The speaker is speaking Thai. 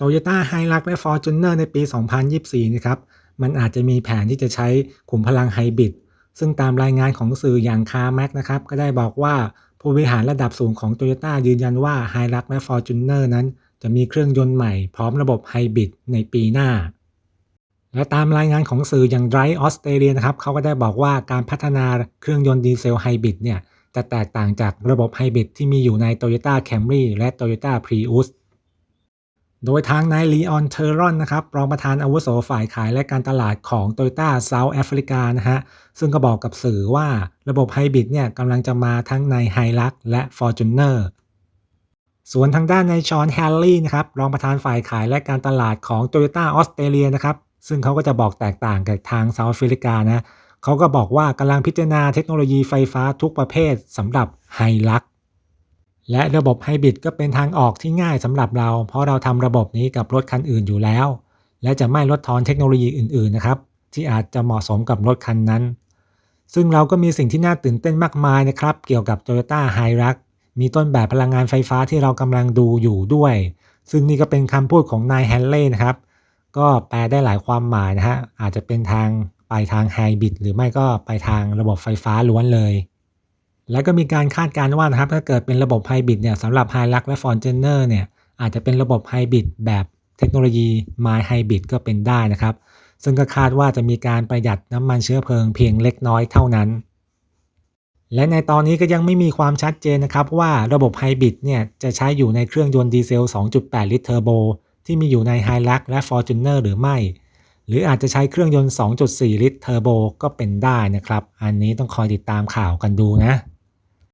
Toyota Hilux และ Fortuner ในปี 2024 นะครับ มันอาจจะมีแผนที่จะใช้ขุมพลังไฮบริด ซึ่งตามรายงานของสื่ออย่าง CarMax นะครับ ก็ได้บอกว่าผู้บริหารระดับสูงของ Toyota ยืนยันว่า Hilux และ Fortuner นั้น จะมีเครื่องยนต์ใหม่พร้อมระบบไฮบริดในปีหน้า และตามรายงานของสื่ออย่าง Drive Australia นะครับเขาก็ได้บอกว่าการพัฒนาเครื่องยนต์ดีเซลไฮบริดเนี่ยจะแตกต่างจากระบบไฮบริดที่มีอยู่ใน Toyota Camry และ Toyota Prius โดยทางนายลีออนเทอรอนนะครับรองประธานอาวุโสฝ่ายขายและการตลาดของ Toyota South Africa นะฮะ ซึ่งก็บอกกับสื่อว่าระบบไฮบริดเนี่ยกำลังจะมาทั้งใน Hilux และ Fortuner ส่วนทางด้านในชอนแฮร์รี่นะครับรองประธานฝ่ายขายและการตลาดของ Toyota ออสเตรเลียนะครับ ซึ่งเขาก็จะบอกแตกต่างกับทาง South Africa นะเขาก็บอกว่ากำลังพิจารณาเทคโนโลยีไฟฟ้าทุกประเภทสำหรับ Hilux และระบบไฮบริดก็เป็นทางออกที่ง่ายสำหรับเรา เพราะเราทำระบบนี้กับรถคันอื่นอยู่แล้ว และจะไม่ลดทอนเทคโนโลยีอื่นๆนะครับ ที่อาจจะเหมาะสมกับรถคันนั้น ซึ่งเราก็มีสิ่งที่น่าตื่นเต้นมากมายนะครับ เกี่ยวกับ Toyota Hilux มีต้นแบบพลังงานไฟฟ้าที่เรากำลังดูอยู่ด้วย ซึ่งนี่ก็เป็นคำพูดของนายแฮนเล่นะครับ ก็แปลได้หลายความหมายนะฮะอาจจะเป็นทางไปทางไฮบริดหรือไม่ก็ไปทางระบบไฟฟ้าล้วนเลย แล้วก็มีการคาดการณ์ว่านะครับถ้าเกิดเป็นระบบไฮบริดเนี่ยสำหรับ Hilux และ Fortuner เนี่ยอาจจะเป็นระบบไฮบริดแบบเทคโนโลยี My Hybrid ก็เป็นได้นะครับ ซึ่งก็คาดว่าจะมีการประหยัดน้ำมันเชื้อเพลิงเพียงเล็กน้อยเท่านั้น และในตอนนี้ก็ยังไม่มีความชัดเจนนะครับว่าระบบไฮบริดเนี่ยจะใช้อยู่ในเครื่องยนต์ดีเซล 2.8 ลิตรเทอร์โบที่มีอยู่ใน Hilux และ Fortuner หรือไม่ หรืออาจจะใช้เครื่องยนต์ 2.4 ลิตรเทอร์โบก็เป็นได้นะครับ อันนี้ต้องคอยติดตามข่าวกันดูนะ